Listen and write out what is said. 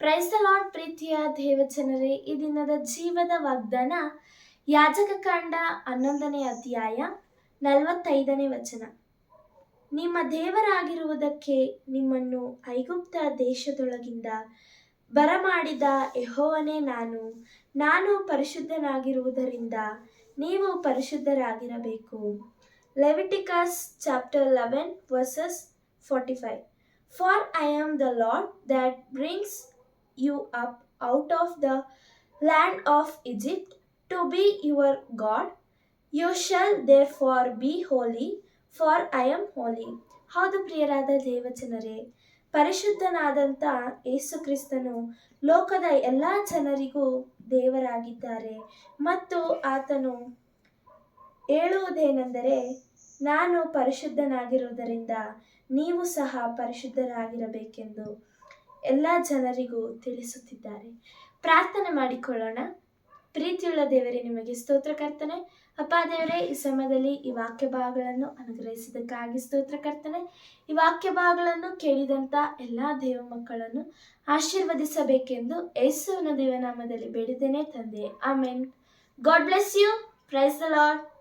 Price lord ಪ್ರೀತಿಯ ದೇವಜನರೇ, ಈ ದಿನದ ಜೀವದ ವಾಗ್ದಾನ, ಯಾಜಕ ಕಾಂಡ ಹನ್ನೊಂದನೇ ಅಧ್ಯಾಯ ನಲವತ್ತೈದನೇ ವಚನ. ನಿಮ್ಮ ದೇವರಾಗಿರುವುದಕ್ಕೆ ನಿಮ್ಮನ್ನು ಐಗುಪ್ತ ದೇಶದೊಳಗಿಂದ ಬರಮಾಡಿದ ಯಹೋವನೇ ನಾನು. ನಾನು ಪರಿಶುದ್ಧನಾಗಿರುವುದರಿಂದ ನೀವು ಪರಿಶುದ್ಧರಾಗಿರಬೇಕು. Leviticus chapter eleven verses forty five for I am the Lord that brings you up out of the land of Egypt to be your God you shall therefore for be holy for I holy. ಹೌದು ಪ್ರಿಯರಾದ ದೇವಜನರೇ ಪರಿಶುದ್ಧನಾದಂಥ ಯೇಸು ಕ್ರಿಸ್ತನು ಲೋಕದ ಎಲ್ಲ ಜನರಿಗೂ ದೇವರಾಗಿದ್ದಾರೆ. ಮತ್ತು ಆತನು ಹೇಳುವುದೇನೆಂದರೆ, ನಾನು ಪರಿಶುದ್ಧನಾಗಿರುವುದರಿಂದ ನೀವು ಸಹ ಪರಿಶುದ್ಧರಾಗಿರಬೇಕೆಂದು. ಎಲ್ಲ ಜನರಿಗೂ ತಿಳಿಸುತ್ತಿದ್ದಾರೆ. ಪ್ರಾರ್ಥನೆ ಮಾಡಿಕೊಳ್ಳೋಣ. ಪ್ರೀತಿಯುಳ್ಳ ದೇವರೇ, ನಿಮಗೆ ಸ್ತೋತ್ರ ಕರ್ತನೆ. ಅಪ್ಪ ದೇವರೇ, ಈ ಸಮಯದಲ್ಲಿ ಈ ವಾಕ್ಯ ಭಾಗಗಳನ್ನು ಅನುಗ್ರಹಿಸಿದ್ದಕ್ಕಾಗಿ ಸ್ತೋತ್ರ ಕರ್ತನೆ. ಈ ವಾಕ್ಯ ಭಾಗಗಳನ್ನು ಕೇಳಿದಂಥ ಎಲ್ಲ ದೇವ ಮಕ್ಕಳನ್ನು ಆಶೀರ್ವದಿಸಬೇಕೆಂದು ಯೇಸುವಿನ ದೇವನಾಮದಲ್ಲಿ ಬೇಡಿದ್ದೇನೆ ತಂದೆ. ಆಮೇನ್. God bless you. Praise the Lord.